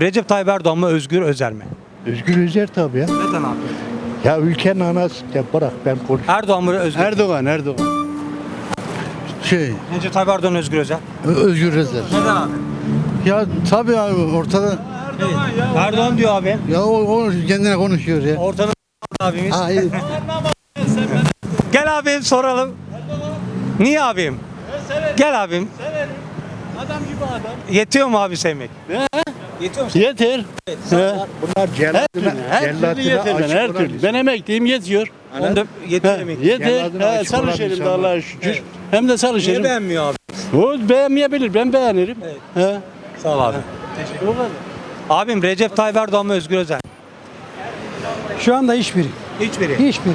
Recep Tayyip Erdoğan mı Özgür Özel mi? Özgür Özel tabii ya. Neden abi? Ya ülkenin anası. Ya bırak ben konuş. Erdoğan mı Özgür? Erdoğan, Erdoğan. Şey, Recep Tayyip Erdoğan Özgür Özel. Ö- Özgür Özel. Neden abi? Ya tabii abi ortada. Erdoğan diyor abi. Ya o, o kendine konuşuyor ya. Ortada abimiz. Hayır. Gel abim soralım. Niye abim? Gel abim. Adam gibi adam. Yetiyor mu abi sevmek? Yetiyor mu? Yeter. He. Bunlar Her cellatına, türlü, her türlü cellatına yeter ben, aşık her olan türlü. Ben emekliyim yetiyor. Onu da yetiyor demek. yeter. Celladına He, aşık olan çalışırım da insanlar. Allah'a şükür. Evet. Hem de Niye beğenmiyor abi? O beğenmeyebilir, ben beğenirim. Evet. He. Sağ ol abi. O kadar. Abim Recep Tayyip Erdoğan mı Özgür Özel? Şu anda hiçbiri. Hiçbiri. Hiçbiri.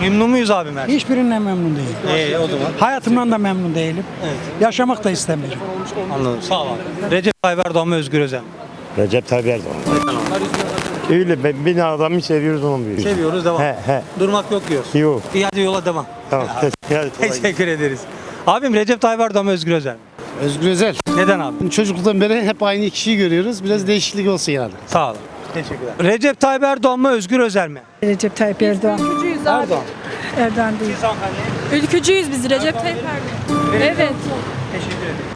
Memnun muyuz abim her? Hiçbirinden memnun değilim. Ee, o zaman. Hayatımdan da memnun değilim. Evet. Yaşamak da istemiyorum. Anladım. Sağ ol abi. Recep Tayyip Erdoğan mı Özgür Özel? mi? Recep Tayyip Erdoğan. Öyle ben, bir adamı seviyoruz onun büyüğü. Seviyoruz devam. He he. Durmak yok diyoruz. Yok. İyi hadi yola devam. Tamam. Teşekkür ederim. Teşekkür ederiz. Abim Recep Tayyip Erdoğan mı Özgür Özel? mi? Özgür Özel. Neden abi? Çocukluktan beri hep aynı kişiyi görüyoruz. Biraz değişiklik olsun yani. Sağ olun. Teşekkürler. Recep Tayyip Erdoğan mı Özgür Özel mi? Recep Tayyip Erdoğan. Ülkücüyüz abi. Erdoğan. Erdoğan değil. Ülkücüyüz biz Recep Tayyip Erdoğan. Evet.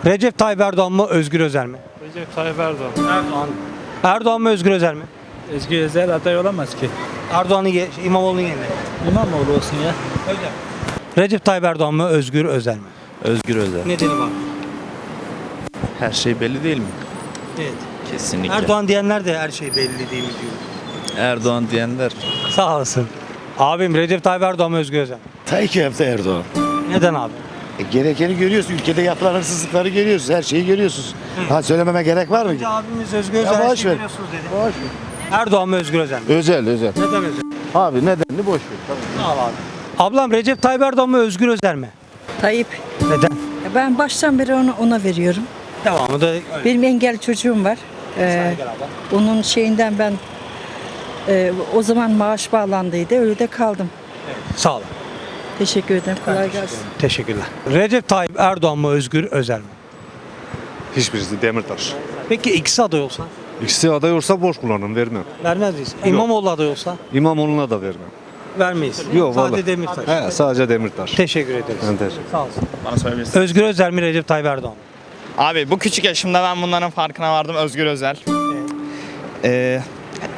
Recep Tayyip Erdoğan mı Özgür Özel mi? Recep Tayyip Erdoğan. Erdoğan. Erdoğan mı Özgür Özel mi? Ezgi Özel aday olamaz ki. Erdoğan'ın ye- şey, İmamoğlu'nun yerine. İmamoğlu olsun ya. Recep Tayyip Erdoğan mı Özgür Özel mi? Özgür Özel. Nedeni var. Her şey belli değil mi? Evet. Kesinlikle. Erdoğan diyenler de her şey belli değil mi diyor. Erdoğan diyenler. Sağ olasın. Abim Recep Tayyip Erdoğan mı Özgür Özel mi? Hepsi Erdoğan. Neden abi? E, gerekeni görüyoruz. Ülkede yapılan hırsızlıkları görüyoruz. Her şeyi görüyorsunuz. Ha söylememe gerek var mı? Önce abimiz Özgür Özel her boş şeyi ver. biliyorsunuz dedi. Erdoğan mı Özgür Özel mi? Özel özel. Neden Özel? Abi nedenini boş ver. Sağ ol abi. Ablam Recep Tayyip Erdoğan mı Özgür Özel mi? Tayyip. Neden? Ben baştan beri onu ona veriyorum. Devamı da öyle. Benim engel çocuğum var. Ee, onun şeyinden ben e, o zaman maaş bağlandıydı. Öyle de kaldım. Sağ olun. Teşekkür ederim. Kolay gelsin. Teşekkürler. Recep Tayyip Erdoğan mı Özgür Özel mi? Hiçbirisi Demirtaş. Peki ikisi aday olsa? İkisi aday olsa boş kullanın vermem. Vermez miyiz? İmamoğlu aday olsa? İmamoğlu'na da vermem. Vermeyiz. Yok, Sadece vallahi. Demirtaş. He, sadece Demirtaş. Teşekkür ederiz. Ben teşekkür Sağ olsun. Bana söyleyebilirsin. Özgür Özel mi Recep Tayyip Erdoğan mı? Abi bu küçük yaşımda ben bunların farkına vardım Özgür Özel. Ee,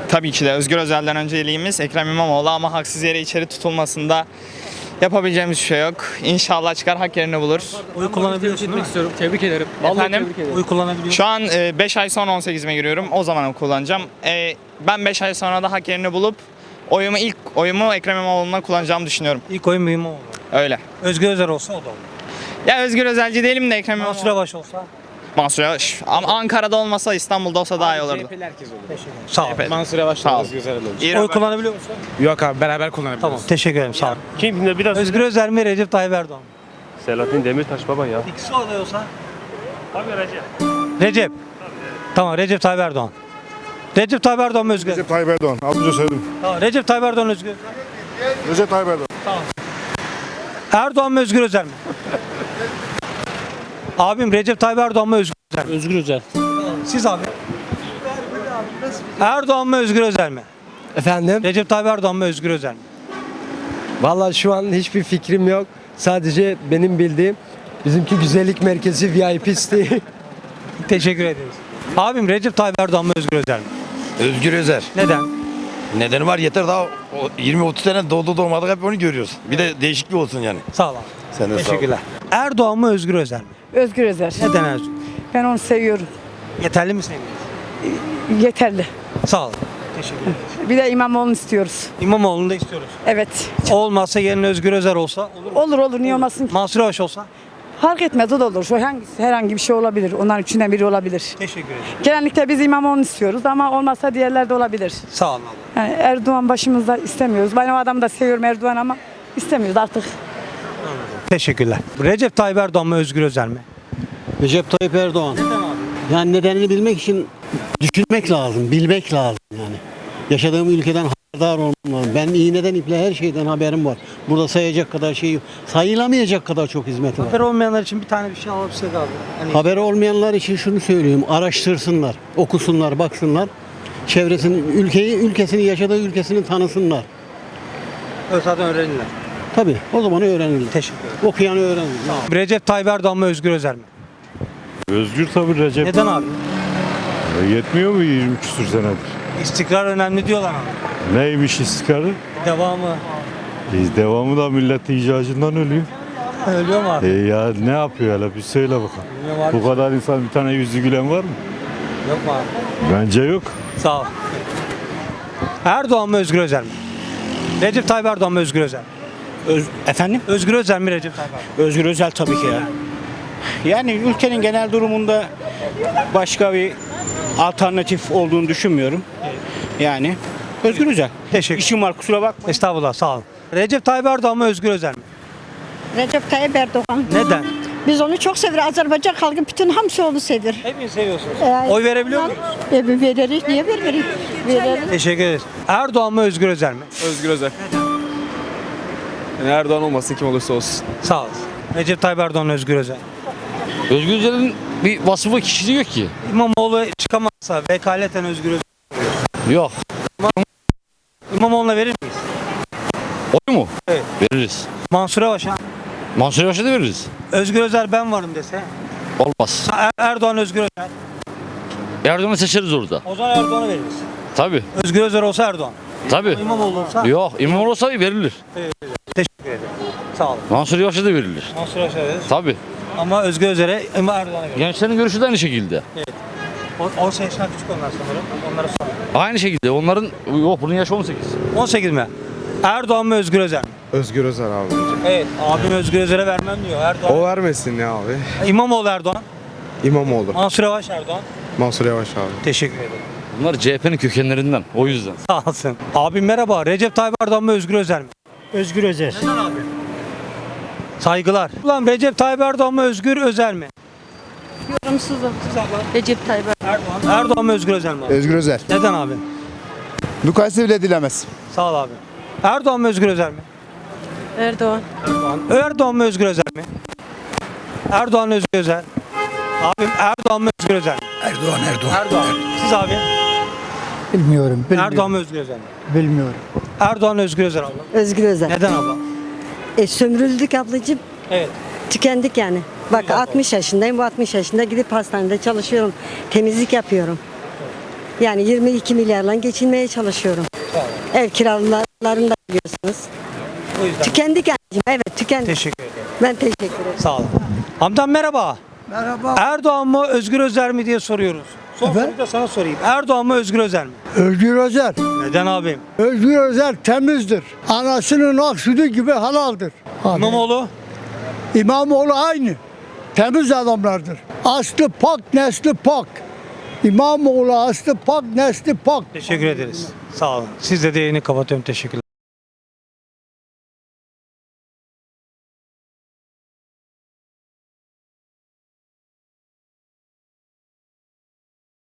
tabii ki de Özgür Özel'den önceliğimiz Ekrem İmamoğlu ama haksız yere içeri tutulmasında yapabileceğimiz bir şey yok. İnşallah çıkar hak yerini bulur. Oy kullanabiliyorsun değil mi? istiyorum. Tebrik ederim. Efendim? Oy kullanabiliyor Şu an 5 ay sonra 18'ime giriyorum. O zaman kullanacağım. Ee, ben 5 ay sonra da hak yerini bulup oyumu ilk oyumu Ekrem İmamoğlu'na kullanacağımı düşünüyorum. İlk oyun mühim oldu. Öyle. Özgür Özel olsa o da olur. Ya Özgür Özelci değilim de Ekrem Mansur İmamoğlu. Yavaş olsa? Mansur Yavaş. Ama Ankara'da olmasa İstanbul'da olsa daha iyi olurdu. Sağ ol. Mansur Yavaş Sağ ol. İyi Oy kullanabiliyor musun? Yok abi beraber kullanabiliriz. Tamam. Teşekkür ederim. Sağ ol. Kim ne biraz? Özgür Özel mi Recep Tayyip Erdoğan mı? Selahattin Demirtaş baba ya. İkisi aday olsa? Recep. Recep. Tamam Recep Tayyip Erdoğan. Recep Tayyip Erdoğan mı Özgür? Recep, Recep Tayyip Erdoğan. Az önce söyledim. tamam. Recep Tayyip Erdoğan Özgür. Recep Tayyip Erdoğan. Erdoğan mı Özgür Özel mi? Abim Recep Tayyip Erdoğan mı Özgür Özel mi? Özgür Özel. Siz abi. Erdoğan mı Özgür Özel mi? Efendim? Recep Tayyip Erdoğan mı Özgür Özel mi? Vallahi şu an hiçbir fikrim yok. Sadece benim bildiğim bizimki güzellik merkezi VIP. Teşekkür ederiz. Abim Recep Tayyip Erdoğan mı Özgür Özel mi? Özgür Özel. Neden? Nedeni var yeter daha 20-30 sene doğdu doğmadık hep onu görüyoruz. Bir de değişiklik olsun yani. Sağ ol abi. Sen de sağ ol. Teşekkürler. Erdoğan mı Özgür Özel mi? Özgür Özel. Neden Özgür? Ben onu seviyorum. Yeterli mi sevmiyorsun? Yeterli. Sağ ol. Teşekkür ederim. Bir de İmamoğlu'nu istiyoruz. İmamoğlu'nu da istiyoruz. Evet. Olmazsa yerine Özgür Özel olsa olur mu? Olur olur niye olmasın ki? Mansur Yavaş olsa? Fark etmez o da olur. Şu hangisi herhangi bir şey olabilir. Onların içinden biri olabilir. Teşekkür ederim. Genellikle biz İmamoğlu'nu istiyoruz ama olmazsa diğerler de olabilir. Sağ olun abla. Yani Erdoğan başımızda istemiyoruz. Ben o adamı da seviyorum Erdoğan ama istemiyoruz artık. Teşekkürler. Recep Tayyip Erdoğan mı Özgür Özel mi? Recep Tayyip Erdoğan. Yani nedenini bilmek için düşünmek lazım, bilmek lazım yani. Yaşadığım ülkeden Haberdar olmalı. Ben iğneden iple her şeyden haberim var. Burada sayacak kadar şey. Sayılamayacak kadar çok hizmeti var. Haber olmayanlar için bir tane bir şey alabilsek abi. Hani Haberi olmayanlar için şunu söyleyeyim. Araştırsınlar, okusunlar, baksınlar. Çevresini, ülkeyi, ülkesini, yaşadığı ülkesini tanısınlar. zaten öğrenirler. Tabii o zaman öğrenirler. Teşekkür ederim. Okuyanı öğrenir. Recep Tayyip Erdoğan mı Özgür Özel mi? Özgür tabii Recep. Neden abi? Yetmiyor mu 20 küsür senedir? İstikrar önemli diyorlar abi. Neymiş istikrarı? Devamı. E, devamı da millet icacından ölüyor. Ölüyor mu abi? E ya ne yapıyor hele bir söyle bakalım. Bilmiyorum abi. Bu kadar insan bir tane yüzü gülen var mı? Yok mu abi? Bence yok. Sağ ol. Erdoğan mı Özgür Özel mi? Recep Tayyip Erdoğan mı Özgür Özel mi? efendim? Özgür Özel mi Recep Tayyip Erdoğan? Özgür Özel tabii ki ya. Yani ülkenin genel durumunda başka bir alternatif olduğunu düşünmüyorum. Yani Özgür Özel. Teşekkür. İşim var kusura bakma. Estağfurullah sağ olun. Recep Tayyip Erdoğan mı Özgür Özel mi? Recep Tayyip Erdoğan. Neden? Biz onu çok severiz. Azerbaycan halkı bütün hamsi onu sever. Hepiniz seviyorsunuz. Ee, Oy verebiliyor muyuz? E, veririz. Niye vermeriz? Veririz. Teşekkür ederiz. Erdoğan mı Özgür Özel mi? Özgür Özel. Yani Erdoğan olmasın kim olursa olsun. Sağ olun. Recep Tayyip Erdoğan Özgür Özel. Özgür Özel'in bir vasfı kişiliği yok ki. İmamoğlu çıkamazsa vekaleten Özgür Özel. Yok. İmamoğlu'na verir miyiz? Oy mu? Evet. Veririz. Mansur Yavaş'a. Mansur Yavaş'a da veririz. Özgür Özel ben varım dese. Olmaz. Er- Erdoğan Özgür Özel. Erdoğan'ı seçeriz orada. O zaman Erdoğan'a veririz. Tabii. Özgür Özel olsa Erdoğan. Tabii. İmamoğlu olsa Yok. İmamoğlu olsa verilir. teşekkür ederim. Sağ olun. Mansur Yavaş'a da verilir. Mansur Yavaş'a veririz. Tabii. Ama Özgür Özel'e ama Erdoğan'a. Gençlerin görüşü de aynı şekilde. O- 18 yaşından küçük onlar sanırım. Onlara sonra. Aynı şekilde. Onların yok bunun yaşı 18. 18 mi? Erdoğan mı Özgür Özel mi? Özgür Özel abi. Evet. Abim Özgür Özel'e vermem diyor. Erdoğan. vermesin ya abi. İmamoğlu Erdoğan. İmamoğlu. Mansur Yavaş Erdoğan. Mansur Yavaş abi. Teşekkür ederim. Bunlar CHP'nin kökenlerinden. O yüzden. Sağ olsun. Abim merhaba. Recep Tayyip Erdoğan mı Özgür Özel mi? Özgür Özel. Neden abi? Saygılar. Ulan Recep Tayyip Erdoğan mı Özgür Özel mi? Yorumsuzum. Siz abla. Recep Tayyip Erdoğan. Erdoğan mı Özgür Özel mi? abi? Özgür Özel. Neden abi? Mukayese bile dilemez. Sağ ol abi. Erdoğan mı Özgür Özel mi? Erdoğan. Erdoğan. Erdoğan mı Özgür Özel mi? Erdoğan Özgür Özel. Abim Erdoğan mı Özgür Özel mi? Erdoğan Erdoğan. Erdoğan. Siz abi? Bilmiyorum. Erdoğan mı Özgür Özel mi? Bilmiyorum. Erdoğan Özgür Özel abla. Özgür Özel. Neden abla? E, sömürüldük ablacığım. Evet. Tükendik yani. Bak 60 yaşındayım. Bu 60 yaşında gidip hastanede çalışıyorum. Temizlik yapıyorum. Yani 22 milyarla geçinmeye çalışıyorum. Ev kiralarını da biliyorsunuz. O yüzden. Tükendik anneciğim. Evet tükendik. Teşekkür ederim. Ben teşekkür ederim. Sağ olun. Amcam merhaba. Merhaba. Erdoğan mı Özgür Özel mi diye soruyoruz. Son Efendim? soruyu da sana sorayım. Erdoğan mı Özgür Özel mi? Özgür Özel. Neden abim? Özgür Özel temizdir. Anasının ak sütü gibi halaldır. İmamoğlu? İmamoğlu aynı. Temiz adamlardır. Aslı pak, nesli pak. İmamoğlu aslı pak, nesli pak. Teşekkür ederiz. Sağ olun. Siz de yayını kapatıyorum. Teşekkürler.